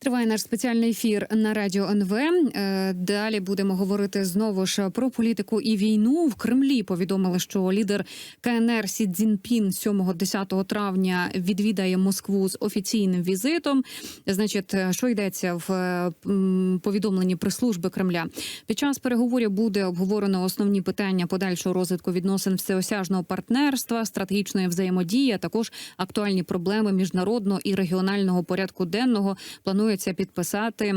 Триває наш спеціальний ефір на радіо НВ. Е, Далі будемо говорити знову ж про політику і війну. В Кремлі повідомили, що лідер КНР Сі Цзіньпін 7-10 травня відвідає Москву з офіційним візитом. Значить, е, що йдеться в е, повідомленні прес-служби Кремля? Під час переговорів буде обговорено основні питання подальшого розвитку відносин всеосяжного партнерства, стратегічної взаємодії, а також актуальні проблеми міжнародного і регіонального порядку денного. Планується підписати.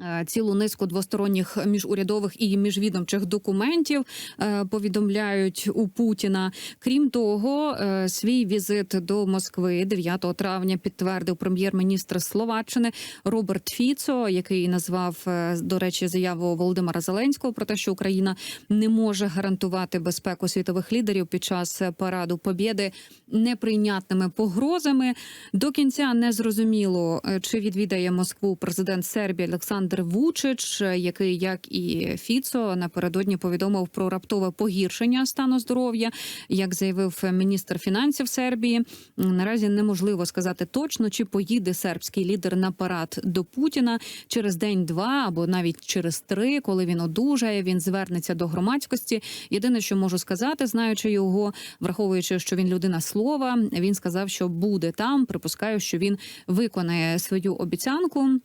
Е, Цілу низку двосторонніх міжурядових і міжвідомчих документів е, повідомляють у Путіна. Крім того, е, свій візит до Москви 9 травня підтвердив прем'єр-міністр Словаччини Роберт Фіцо, який назвав до речі заяву Володимира Зеленського про те, що Україна не може гарантувати безпеку світових лідерів під час параду Побєди неприйнятними погрозами. До кінця не зрозуміло, чи відвідає Москву президент Сербії Олександр Вучич, е, який, як і Фіцо, напередодні повідомив про раптове погіршення стану здоров'я. Як заявив міністр фінансів Сербії, наразі неможливо сказати точно, чи поїде сербський лідер на парад до Путіна через день-два або навіть через три, коли він одужає. Він звернеться до громадськості. Єдине, що можу сказати, знаючи його, враховуючи, що він людина слова, він сказав, що буде там. Припускаю, що він виконає свою обіцянку.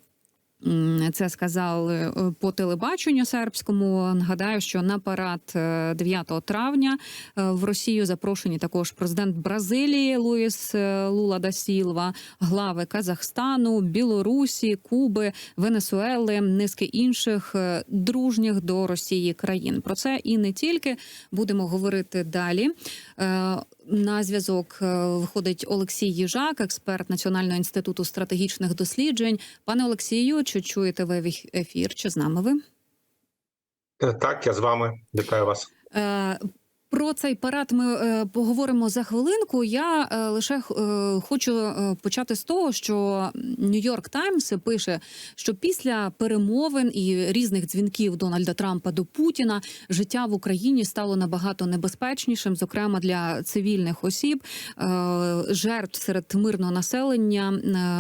Це сказали е, по телебаченню сербському. Нагадаю, що на парад е, 9 травня е, в Росію запрошені також президент Бразилії Луїс е, Лула да Сілва, глави Казахстану, Білорусі, Куби, Венесуели, низки інших е, дружніх до Росії країн. Про це і не тільки будемо говорити далі. Е, На зв'язок е, виходить Олексій Їжак, експерт Національного інституту стратегічних досліджень. Пане Олексію, чи чуєте ви ефір? Чи з нами ви? Е, Так, я з вами вітаю вас. Про цей парад ми е, поговоримо за хвилинку. Я е, лише е, хочу почати з того, що Нью-Йорк Таймс пише, що після перемовин і різних дзвінків Дональда Трампа до Путіна життя в Україні стало набагато небезпечнішим, зокрема для цивільних осіб. Жертв серед мирного населення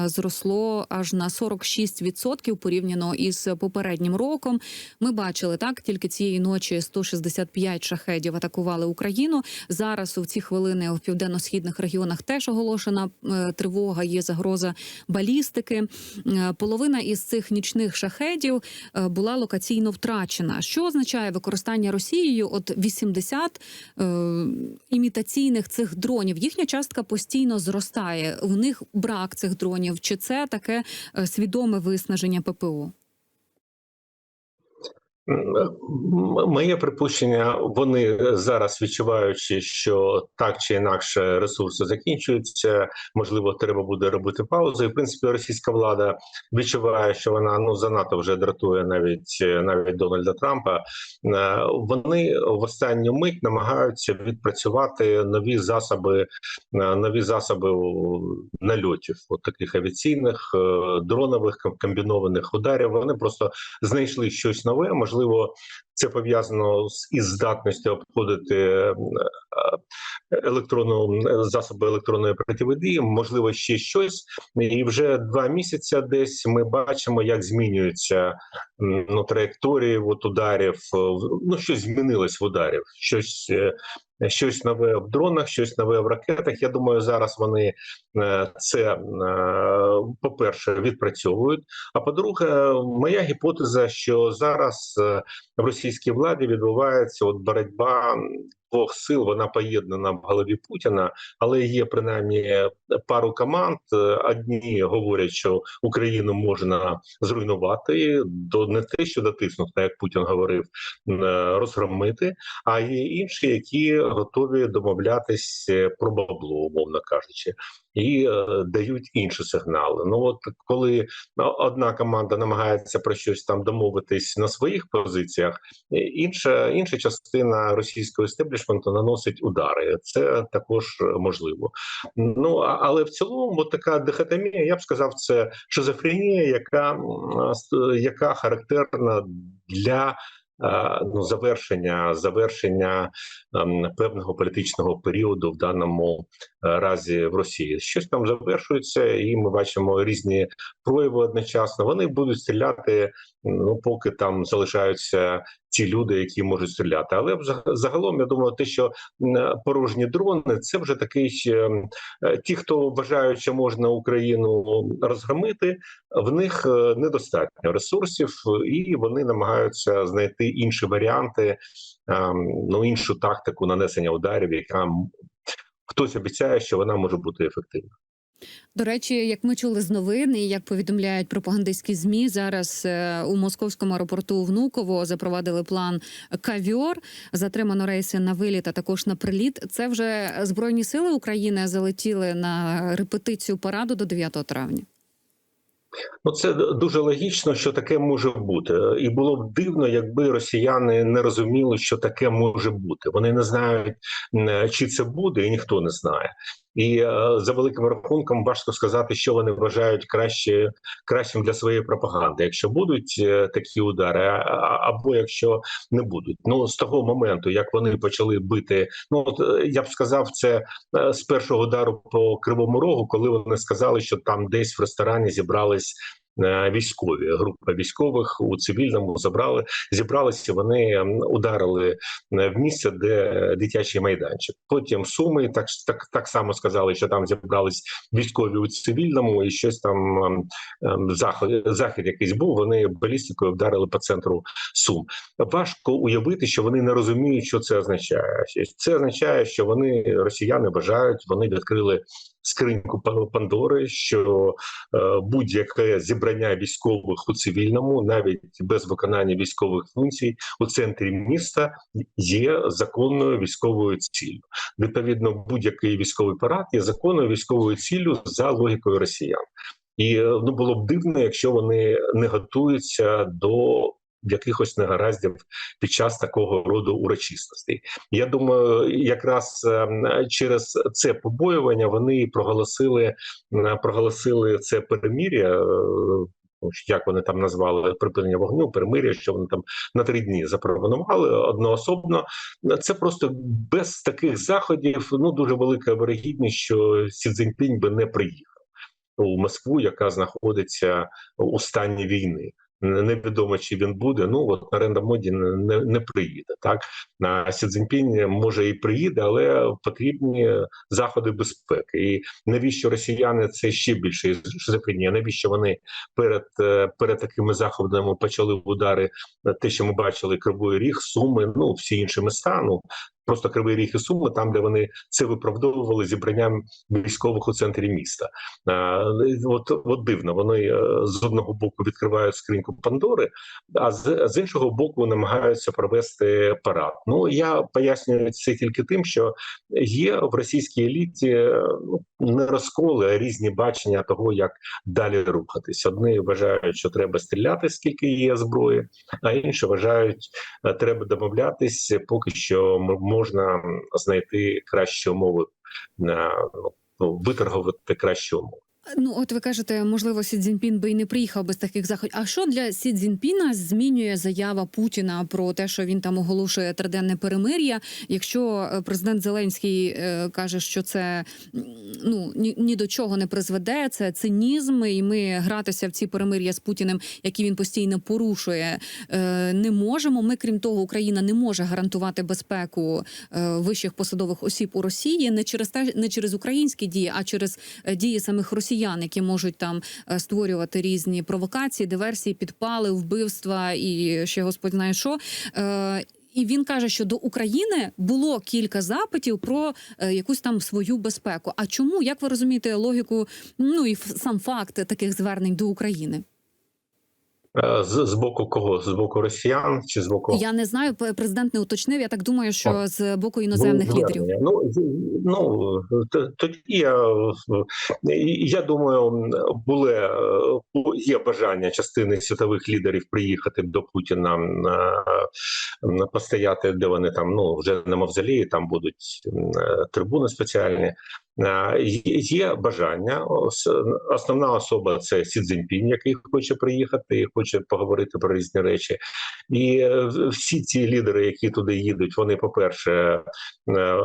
зросло аж на 46% порівняно із попереднім роком. Ми бачили так, тільки цієї ночі 165 шахедів атакували Україну. Зараз у ці хвилини в південно-східних регіонах теж оголошена е, тривога. Є загроза балістики. Е, Половина із цих нічних шахедів е, була локаційно втрачена. Що означає використання Росією? От 80 е, імітаційних цих дронів. Їхня частка постійно зростає. В них брак цих дронів. Чи це таке свідоме виснаження ППО? Моє припущення, вони зараз відчуваючи, що так чи інакше ресурси закінчуються, можливо, треба буде робити паузу. І в принципі, російська влада відчуває, що вона ну занадто вже дратує навіть навіть Дональда Трампа. Е, Вони в останню мить намагаються відпрацювати нові засоби, е, нові засоби нальотів, от таких авіаційних, е, дронових ком- комбінованих ударів. Вони просто знайшли щось нове. Можливо, це пов'язано з із здатністю обходити е, електронну засоби електронної противодії, можливо, ще щось. І вже два місяці десь ми бачимо, як змінюються ну, траєкторії от ударів. е, Ну, щось змінилось в ударів, щось. Е, Щось нове в дронах, щось нове в ракетах. Я думаю, зараз вони е, це е, по-перше відпрацьовують. А по-друге, моя гіпотеза, що зараз в російській владі відбувається от боротьба двох сил. Вона поєднана в голові Путіна, але є принаймні пару команд. Е, Одні говорять, що Україну можна зруйнувати, до не те, що дотиснути, як Путін говорив, е, розгромити. А є інші, які готові домовлятись е, про бабло, умовно кажучи, і е, дають інші сигнали. Ну от коли одна команда намагається про щось там домовитись на своїх позиціях, е, інша інша частина російського істеблішменту наносить удари. Це також е, можливо. Ну але в цілому, така дихотомія, я б сказав, це шизофренія, яка яка характерна для е, ну завершення завершення ем, певного політичного періоду в даному е, разі в Росії. Щось там завершується, і ми бачимо різні прояви одночасно. Вони будуть стріляти, ну поки там залишаються ті люди, які можуть стріляти. Але загалом я думаю, те, що порожні дрони, це вже такий е, ті, хто вважають, що можна Україну розгромити, в них е, недостатньо ресурсів, і вони намагаються знайти інші варіанти, ем, ну іншу тактику нанесення ударів, яка хтось обіцяє, що вона може бути ефективна. До речі, як ми чули з новин, і як повідомляють пропагандистські змі, зараз е, у московському аеропорту Внуково запровадили план кавьор. Затримано рейси на виліт, а також на приліт. Це вже збройні сили України залетіли на репетицію параду до 9 травня. Ну, це дуже логічно, що таке може бути, і було б дивно, якби росіяни не розуміли, що таке може бути. Вони не знають, м, чи це буде, і ніхто не знає. І е, за великим рахунком важко сказати, що вони вважають краще кращим для своєї пропаганди, якщо будуть е, такі удари, або якщо не будуть. Ну з того моменту, як вони почали бити, ну от е, я б сказав, це з першого удару по кривому рогу, коли вони сказали, що там десь в ресторані зібрались. Е, Військові група військових у цивільному забрали, зібралися. Вони ударили е, в місце, де дитячий майданчик. Потім суми так так, так само сказали, що там зібрались військові у цивільному, і щось там захід, захід якийсь був. Вони балістикою вдарили по центру сум. Важко уявити, що вони не розуміють, що це означає. Це означає, що вони росіяни бажають, вони відкрили скриньку Пандори, що е, будь-яке зібрання військових у цивільному, навіть без виконання військових функцій, у центрі міста є законною військовою ціллю. Відповідно, будь-який військовий парад є законною військовою ціллю за логікою росіян. І е, ну було б дивно, якщо вони не готуються до якихось негараздів під час такого роду урочистостей. Я думаю, якраз е, через це побоювання вони проголосили проголосили це перемір'я. е, ну, Як вони там назвали припинення вогню, перемир'я, що вони там на три дні запропонували одноособно. Це просто без таких заходів. Ну дуже велика вирогідність, що Сі Цзіньпінь би не приїхав у Москву, яка знаходиться у стані війни. Невідомо чи він буде. Ну от на Ренда Моді не, не, приїде. Так на Сі Цзіньпінь може і приїде, але потрібні заходи безпеки. І навіщо росіяни це ще більше шизофренія? Навіщо вони перед е, перед такими заходами почали удари? Те, що ми бачили, Кривий Ріг, Суми, ну всі інші міста. Ну просто Кривий Ріг і Суми, там де вони це виправдовували зібранням військових у центрі міста. От, от дивно, вони е, з одного боку відкривають скриньку Пандори, а з, з іншого боку намагаються провести парад. Ну я пояснюю це тільки тим, що є в російській еліті е, не розколи, а різні бачення того, як далі рухатись. Одні вважають, що треба стріляти, скільки є зброї, а інші вважають, е, треба домовлятись, поки що можна знайти кращі умови на ну, виторгувати кращі умови. Ну, от ви кажете, можливо, Сі Цзіньпін би і не приїхав без таких заходів. А що для Сі Цзіньпіна змінює заява Путіна про те, що він там оголошує триденне перемир'я? Якщо е, президент Зеленський е, каже, що це ну ні, ні до чого не призведе, це цинізм, і ми гратися в ці перемир'я з Путіним, які він постійно порушує, е, не можемо. Ми, крім того, Україна не може гарантувати безпеку вищих посадових осіб у Росії не через те, не через українські дії, а через дії самих росіян, які можуть там е, створювати різні провокації, диверсії, підпали, вбивства і ще господь знає що. Е, І він каже, що до України було кілька запитів про е, якусь там свою безпеку. А чому як ви розумієте логіку? Ну і сам факт таких звернень до України? Е, З, з боку кого? З боку росіян чи з боку Я не знаю, президент не уточнив. Я так думаю, що О. з боку іноземних Ну, лідерів. Ну, ну тоді я, я думаю, були е, є бажання частини світових лідерів приїхати до Путіна на, постояти, де вони там ну вже на мавзолеї, там будуть е, трибуни спеціальні. Е, Є бажання. Основна особа це Сі Цзіньпінь, який хоче приїхати і хоче поговорити про різні речі. І е, всі ці лідери, які туди їдуть, вони, по-перше, е,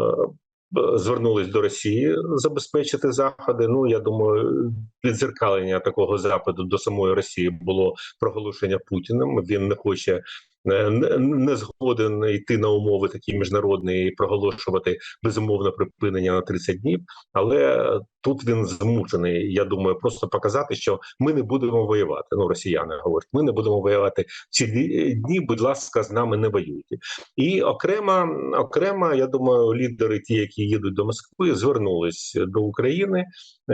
звернулись до Росії забезпечити заходи. Ну я думаю, відзеркалення такого запиту до самої Росії було проголошення Путіним. Він не хоче. Не, згоден йти на умови такі міжнародні і проголошувати безумовне припинення на 30 днів, але тут він змушений. Я думаю, просто показати, що ми не будемо воювати. Ну, росіяни говорять, ми не будемо воювати ці дні-. Будь ласка, з нами не воюйте. І окремо, окремо, я думаю, лідери, ті, які їдуть до Москви, звернулись до України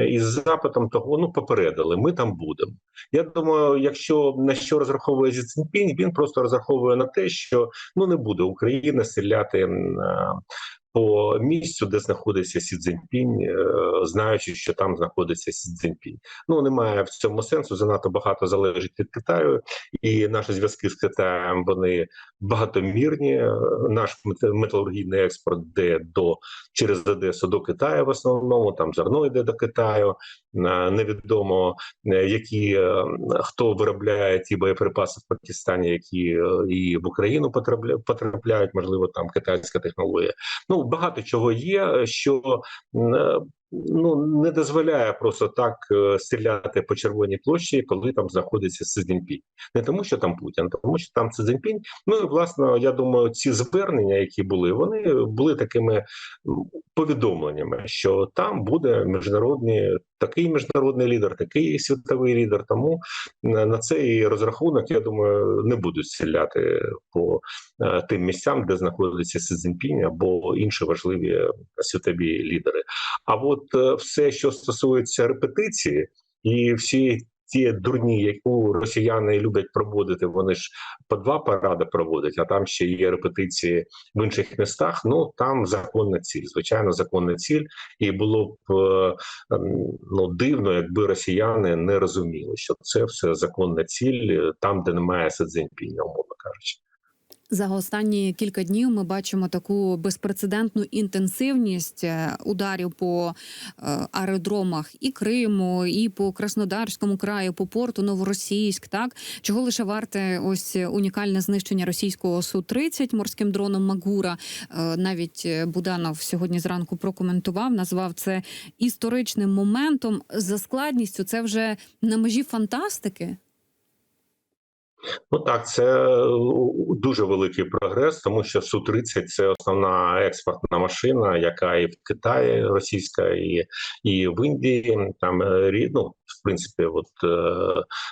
із запитом того, ну попередили, ми там будемо. Я думаю, якщо на що розраховує Зі Цзіньпінь, він просто розраховує на те, що ну не буде Україна стріляти. По місцю, де знаходиться Сі Цзіньпінь, е, знаючи, що там знаходиться Сі Цзіньпінь. Ну немає в цьому сенсу. Занадто багато залежить від Китаю, і наші зв'язки з Китаєм вони багатомірні. Е, Наш металургійний експорт йде до через Одесу до Китаю в основному. Там зерно йде до Китаю. Е, Невідомо які хто виробляє ті боєприпаси в Пакистані, які і в Україну потрапля- потрапляють, можливо, там китайська технологія. Ну багато чого є, що м, е, ну не дозволяє просто так е, стріляти по червоній площі, коли там знаходиться Сизіньпінь. Не тому, що там Путін, а тому що там Си Ну і власне, я думаю, ці звернення, які були, вони були такими повідомленнями, що там буде міжнародний такий міжнародний лідер, такий світовий лідер. Тому на цей розрахунок, я думаю, не будуть стріляти по е, тим місцям, де знаходиться Сизіньпінь або інші важливі світові лідери. А от е, все, що стосується репетиції, і всі ті дурні, яку росіяни люблять проводити, вони ж по два паради проводять, а там ще є репетиції в інших містах. Ну там законна ціль, звичайно, законна ціль, і було б е, ем, ну дивно, якби росіяни не розуміли, що це все законна ціль е, там, де немає Си умовно кажучи. За останні кілька днів ми бачимо таку безпрецедентну інтенсивність е, ударів по е, аеродромах і Криму, і по Краснодарському краю, по порту Новоросійськ. Так чого лише варте ось унікальне знищення російського су 30 морським дроном Магура. Е, Навіть Буданов сьогодні зранку прокоментував, назвав це історичним моментом. За складністю це вже на межі фантастики. Ну так, це е, дуже великий прогрес, тому що су 30 це основна експортна машина, яка і в Китаї російська, і і в Індії. Там е, ну, в принципі, от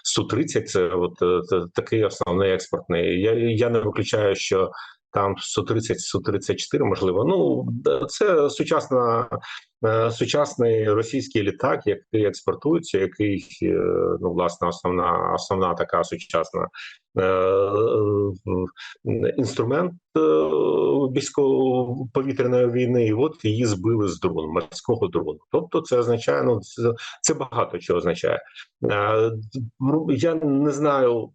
су 30 це от е, такий основний експортний. Я я не виключаю, що там су 30 су 34 можливо. Ну це сучасна. е, Сучасний російський літак, який експортується, який е, ну власне основна основна така сучасна е, інструмент військово-повітряної війни, і от її збили з дрону, морського дрону. Тобто, це означає, ну це, багато чого означає. Я не знаю.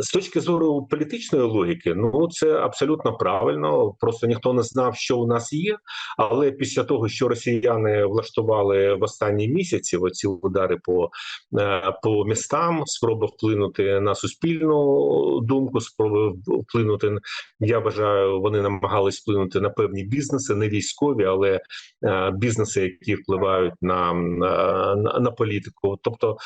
З точки зору політичної логіки, ну це абсолютно правильно. Просто ніхто не знав, що у нас є. Але після того, що росіяни влаштували в останні місяці, оці удари по, е, по містам, спроба вплинути на суспільну думку, спроби вплинути. Я вважаю, вони намагались вплинути на певні бізнеси, не військові, але е, бізнеси, які впливають на, на, на політику. Тобто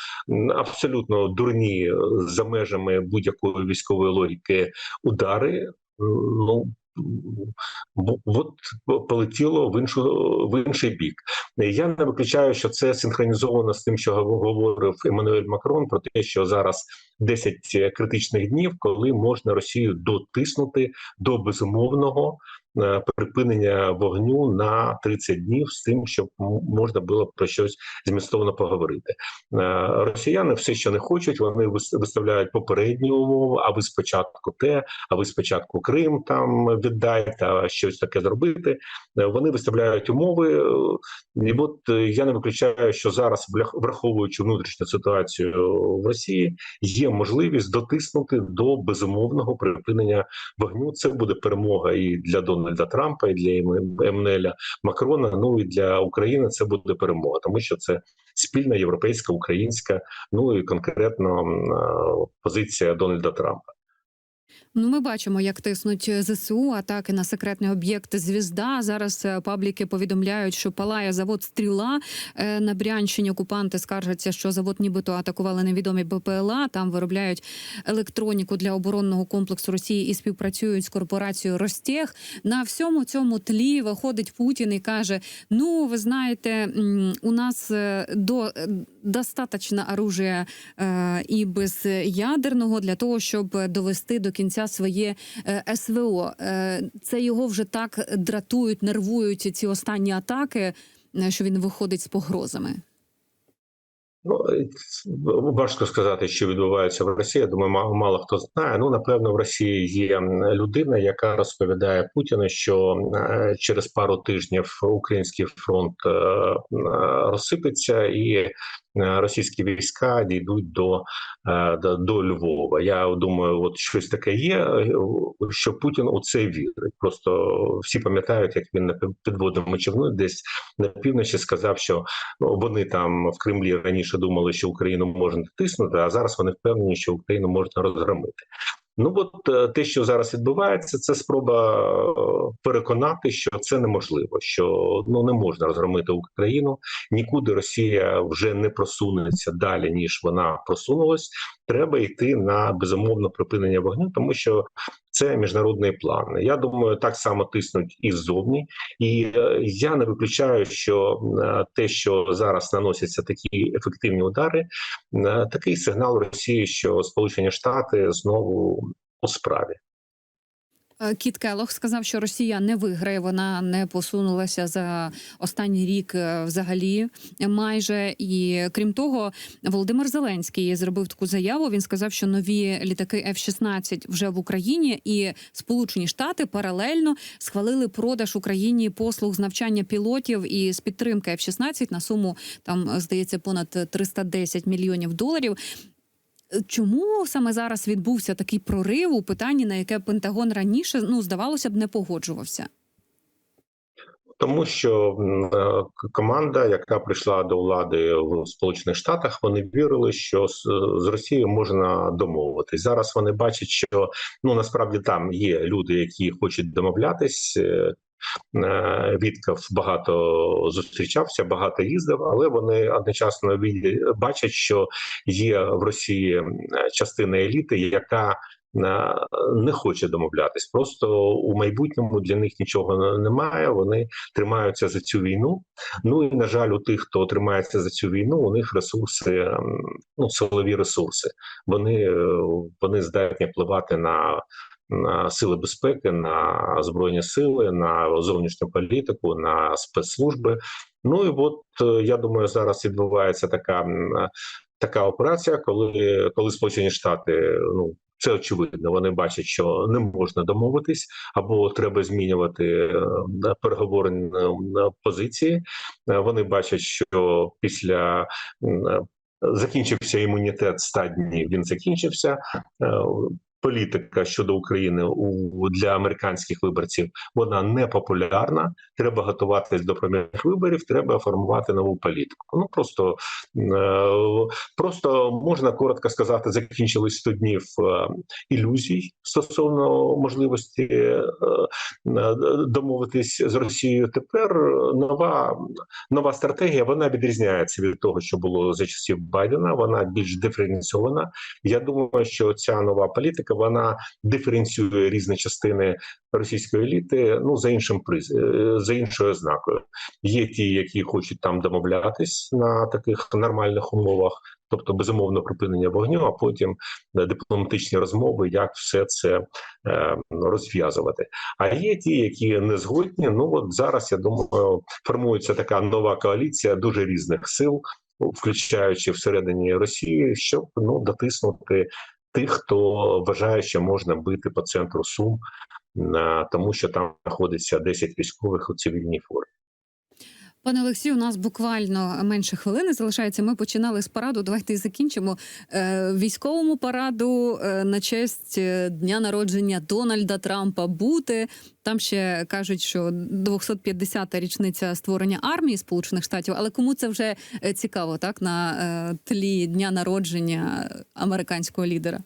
абсолютно дурні е, за межами будь-якої військової логіки удари. Ну от полетіло в іншу в інший бік. Я не виключаю, що це синхронізовано з тим, що говорив Еммануель Макрон про те, що зараз 10 критичних днів, коли можна Росію дотиснути до безумовного припинення вогню на 30 днів з тим, щоб можна було про щось змістовно поговорити. Е, Росіяни все, що не хочуть, вони вис- виставляють попередні умови. А ви спочатку те, а ви спочатку Крим там віддайте, а щось таке зробити. Е, Вони виставляють умови. е, І от е, я не виключаю, що зараз, враховуючи внутрішню ситуацію в Росії, є можливість дотиснути до безумовного припинення вогню. Це буде перемога і для Дональда Трампа, і для Емнеля Макрона. Ну і для України це буде перемога, тому що це спільна європейська, українська, ну і конкретно позиція Дональда Трампа. Ну, ми бачимо, як тиснуть ЗСУ атаки на секретний об'єкт Звізда. Зараз е, пабліки повідомляють, що палає завод Стріла Е, на Брянщині. Окупанти скаржаться, що завод нібито атакували невідомі БПЛА. Там виробляють електроніку для оборонного комплексу Росії і співпрацюють з корпорацією Ростех. На всьому цьому тлі виходить Путін і каже: Ну, ви знаєте, у нас е, до е, достаточно оружия е, без ядерного для того, щоб довести до кінця своє е, СВО. Е, Це його вже так дратують, нервують ці останні атаки, е, що він виходить з погрозами. Ну е, важко сказати, що відбувається в Росії. Я думаю, ма- мало хто знає. Ну напевно, в Росії є людина, яка розповідає Путіну, що е, через пару тижнів український фронт е, розсипеться і російські війська дійдуть до, до, Львова. Я думаю, от щось таке є, що Путін у це вірить. Просто всі пам'ятають, як він на підводному човну десь на півночі сказав, що Ну, вони там в Кремлі раніше думали, що Україну можна тиснути, а зараз вони впевнені, що Україну можна розгромити. Ну от е, те, що зараз відбувається, це спроба е, переконати, що це неможливо, що ну не можна розгромити Україну. Нікуди Росія вже не просунеться далі, ніж вона просунулась. Треба йти на безумовне припинення вогню, тому що це міжнародний план. Я думаю, так само тиснуть і ззовні. І е, я не виключаю, що е, те, що зараз наносяться такі ефективні удари, е, такий сигнал Росії, що Сполучені Штати знову у справі. Е, Кіт Келох сказав, що Росія не виграє. Вона не посунулася за останній рік е, взагалі майже. І крім того, Володимир Зеленський зробив таку заяву. Він сказав, що нові літаки F-16 вже в Україні, і Сполучені Штати паралельно схвалили продаж Україні послуг з навчання пілотів і з підтримки F-16 на суму там здається понад 310 мільйонів доларів. Чому саме зараз відбувся такий прорив у питанні, на яке Пентагон раніше ну здавалося б не погоджувався? Тому що е, команда, яка прийшла до влади в Сполучених Штатах, вони вірили, що з, Росією можна домовитись. Зараз вони бачать, що ну насправді там є люди, які хочуть домовлятись. Е, е, багато зустрічався, багато їздив, але вони одночасно бачать, що є в Росії частина еліти, яка е, не хоче домовлятись. Просто у майбутньому для них нічого не- немає. Вони тримаються за цю війну. Ну і на жаль, у тих, хто тримається за цю війну, у них ресурси, ну силові ресурси. Вони, е, вони здатні впливати на. На сили безпеки, на збройні сили, на зовнішню політику, на спецслужби. Ну і от е, я думаю, зараз відбувається така е, така операція, коли коли Сполучені Штати ну це очевидно. Вони бачать, що не можна домовитись, або треба змінювати е, переговорні е, позиції. Е, Вони бачать, що після е, закінчився імунітет 100 днів. Він закінчився. Політика щодо України у для американських виборців вона не популярна. Треба готуватись до прямих виборів. Треба формувати нову політику. Ну просто е, просто можна коротко сказати, закінчились 100 днів е, ілюзій стосовно можливості е, домовитись з Росією. Тепер нова нова стратегія вона відрізняється від того, що було за часів Байдена. Вона більш диференційована. Я думаю, що ця нова політика вона диференціює різні частини російської еліти. Ну за іншим приз е, за іншою ознакою. Є ті, які хочуть там домовлятись на таких нормальних умовах. Тобто безумовно припинення вогню, а потім е, дипломатичні розмови, як все це е, розв'язувати. А є ті, які не згодні. Ну от зараз я думаю, формується така нова коаліція дуже різних сил, включаючи всередині Росії, щоб ну дотиснути тих, хто вважає, що можна бити по центру Сум, тому що там знаходиться 10 військових у цивільній формі. Пане Олексію, у нас буквально менше хвилини залишається. Ми починали з параду. Давайте і закінчимо. Е, військовому параду е, на честь е, дня народження Дональда Трампа бути. Там ще кажуть, що 250-та річниця створення армії Сполучених Штатів. Але кому це вже цікаво, так на тлі дня народження американського лідера?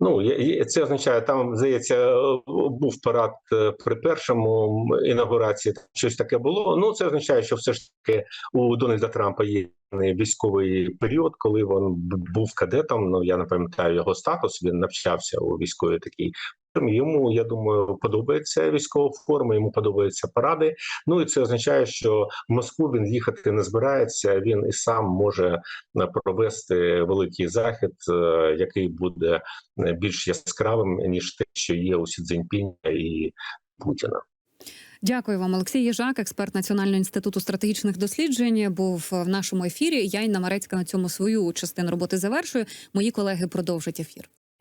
Ну це означає, там здається, був парад е, при першому інаугурації. Щось таке було. Ну це означає, що все ж таки у Дональда Трампа є військовий період, коли він був кадетом. Ну я не пам'ятаю його статус. Він навчався у військовій такій. Йому я думаю, подобається військова форма. Йому подобаються паради. Ну і це означає, що в Москву він їхати не збирається. Він і сам може е, провести великий захід, е, який буде е, більш яскравим ніж те, що є у Сі Цзіньпіня і Путіна. Дякую вам, Олексій Єжак, експерт Національного інституту стратегічних досліджень, був в нашому ефірі. Я Інна Марецька на цьому свою частину роботи завершую. Мої колеги продовжать ефір.